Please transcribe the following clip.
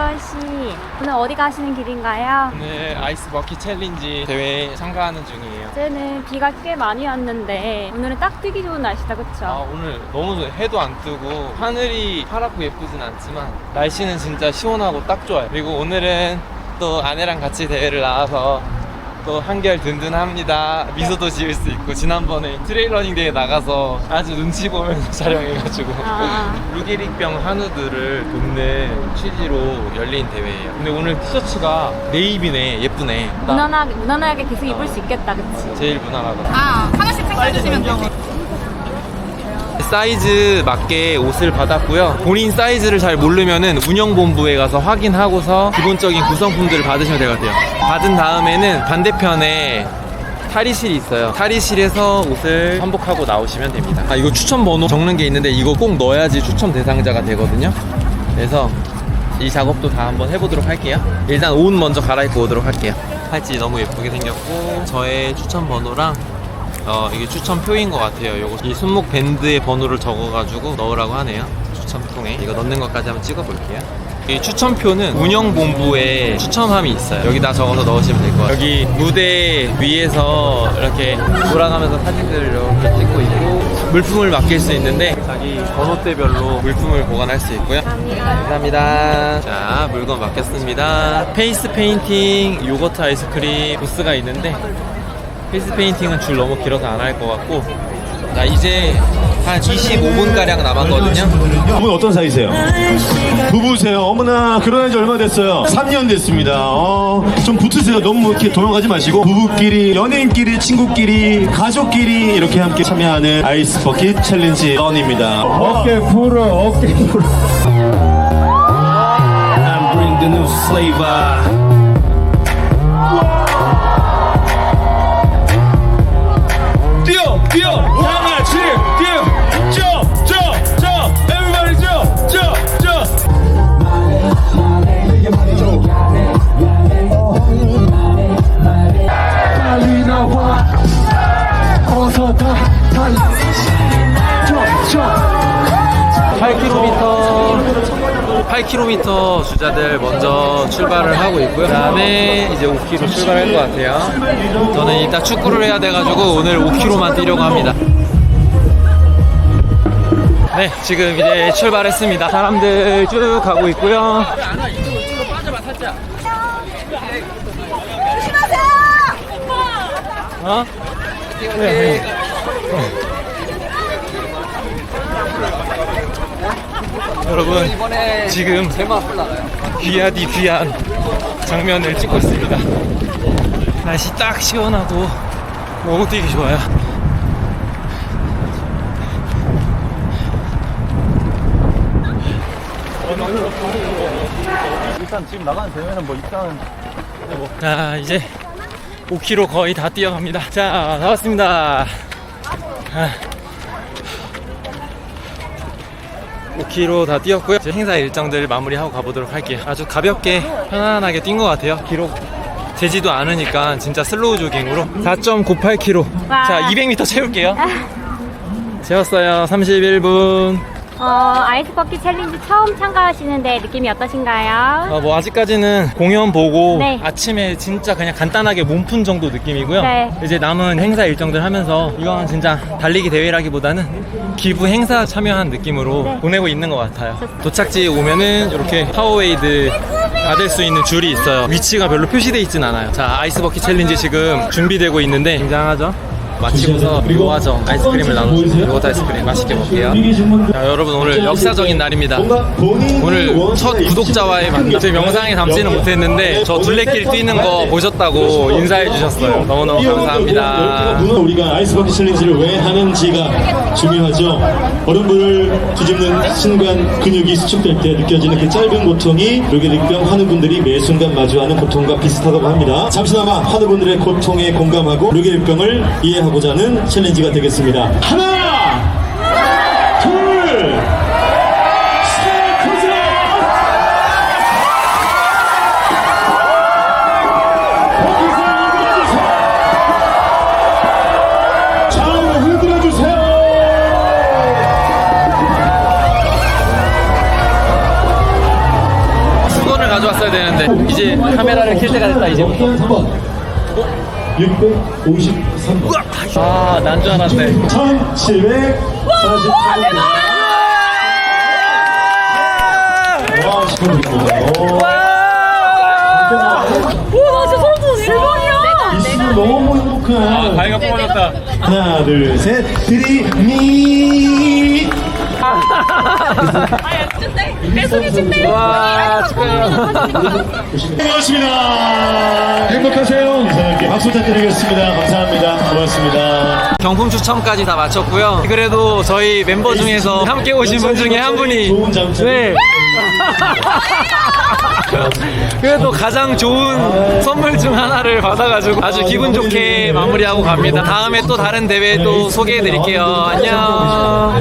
박서원 씨, 오늘 어디 가시는 길인가요? 오늘 아이스 버킷 챌린지 대회에 참가하는 중이에요. 어제는 비가 꽤 많이 왔는데 오늘은 딱 뛰기 좋은 날씨다, 그쵸? 아, 오늘 너무. 해도 안 뜨고 하늘이 파랗고 예쁘진 않지만 날씨는 진짜 시원하고 딱 좋아요. 그리고 오늘은 또 아내랑 같이 대회를 나와서 또 한결 든든합니다. 미소도 지을 수 있고 지난번에 트레일러닝 대회 나가서 아주 눈치 보면서 촬영해가지고 아. 루게릭병 한우들을 돕는 취지로 열린 대회예요. 근데 오늘 티셔츠가 네이비네 예쁘네. 나 무난하게, 무난하게 계속 입을 수 있겠다, 그치? 제일 무난하다. 아, 하나씩 챙겨주시면 돼요. 사이즈 맞게 옷을 받았고요. 본인 사이즈를 잘 모르면은 운영본부에 가서 확인하고서 기본적인 구성품들을 받으시면 될 것 같아요. 받은 다음에는 반대편에 탈의실이 있어요. 탈의실에서 옷을 환복하고 나오시면 됩니다. 아, 이거 추천 번호 적는 게 있는데 이거 꼭 넣어야지 추첨 대상자가 되거든요. 그래서 이 작업도 다 한번 해보도록 할게요. 일단 옷 먼저 갈아입고 오도록 할게요. 팔찌 너무 예쁘게 생겼고 저의 추천 번호랑 어 이게 추천표인 것 같아요. 요거 이 손목 밴드의 번호를 적어가지고 넣으라고 하네요. 추천통에 이거 넣는 것까지 한번 찍어볼게요. 이 추천표는 운영본부에 추첨함이 있어요. 여기다 적어서 넣으시면 될 거예요. 여기 무대 위에서 이렇게 돌아가면서 사진들을 이렇게 찍고 있고 물품을 맡길 수 있는데 자기 번호대별로 물품을 보관할 수 있고요. 감사합니다. 자, 물건 맡겼습니다. 페이스 페인팅, 요거트 아이스크림 부스가 있는데 페이스 페인팅은 줄 너무 길어서 안 할 것 같고 자 이제 한 25분가량 남았거든요 부분 어떤 사이세요? 부부세요. 어머나 결혼한 지 얼마 됐어요? 3년 됐습니다. 어, 좀 붙으세요. 너무 이렇게 도망가지 마시고 부부끼리, 연예인끼리, 친구끼리, 가족끼리 이렇게 함께 참여하는 아이스 버킷 챌린지 런입니다. 어깨 풀어, 어깨 풀어. and bring the new flavor. 뛰어, 8km 8km 주자들 먼저 출발을 하고 있고요. 그 다음에 이제 5km 출발할 것 같아요. 저는 이따 축구를 해야 돼가지고 오늘 5km만 뛰려고 합니다. 네 지금 이제 출발했습니다. 사람들 쭉 가고 있고요. 어? 네. 여러분 지금 귀하디 귀한 장면을 찍고 있습니다. 날씨 딱 시원하고 너무 뛰기 좋아요. 일단 지금 나가는 대회는 뭐 입장은 자 이제 5km 거의 다 뛰어갑니다. 자 나왔습니다. 아. 5km 다 뛰었고요. 이제 행사 일정들 마무리하고 가보도록 할게요. 아주 가볍게 편안하게 뛴 것 같아요. 기록 되지도 않으니까 진짜 슬로우 조깅으로 4.98km 와. 자 200m 채울게요. 채웠어요. 31분 어, 아이스 버킷 챌린지 처음 참가하시는데 느낌이 어떠신가요? 어, 뭐 아직까지는 공연 보고 네. 아침에 진짜 그냥 간단하게 몸푼 정도 느낌이고요. 네. 이제 남은 행사 일정들 하면서 이건 진짜 달리기 대회라기보다는 기부 행사 참여한 느낌으로 네. 보내고 있는 것 같아요. 도착지에 오면은 이렇게 파워웨이드 받을 수 있는 줄이 있어요. 위치가 별로 표시되어 있진 않아요. 자, 아이스 버킷 챌린지 지금 준비되고 있는데 굉장하죠? 마치고서 묘화정 아이스크림을 나눠주고 요거트 아이스크림 맛있게 먹게요. 자, 여러분 오늘 역사적인 날입니다. 오늘 첫 구독자와의 만남. 제 영상에 담지는 못했는데 저 둘레길 뛰는 거 보셨다고 인사해 주셨어요. 너무너무 감사합니다. 우리가 아이스 버킷 챌린지를 왜 하는지가 중요하죠. 얼음물을 뒤집는 순간 근육이 수축될 때 느껴지는 그 짧은 고통이 루게릭병 환우분들이 매 순간 마주하는 고통과 비슷하다고 합니다. 잠시나마 환우분들의 고통에 공감하고 루게릭병을 이해하고 자 하는 챌린지가 되겠습니다. 하나, 둘, 셋. 거기서 일어나주세요. 좌우로 흔들어 주세요. 수건을 가져왔어야 되는데 이제 카메라를 킬 때가 됐다 이제. 역전 3번 653번 아, 난 줄 알았네. 1748번 와 축하드립니다 이수 너무 행복한 다이가 뽑아졌다. 하나 둘 셋 드림이 와, 축하해요. 고맙습니다. 행복하세요 박수 부탁드리겠습니다 감사합니다 고맙습니다 경품 추첨까지 다 마쳤고요. 그래도 저희 멤버 중에서 함께 오신 분 중에 한 분이 좋은 장점 네. 그래도 가장 좋은 선물 중 하나를 받아가지고 아주 기분 좋게 마무리하고 갑니다. 다음에 또 다른 대회 또 소개해 드릴게요. 안녕.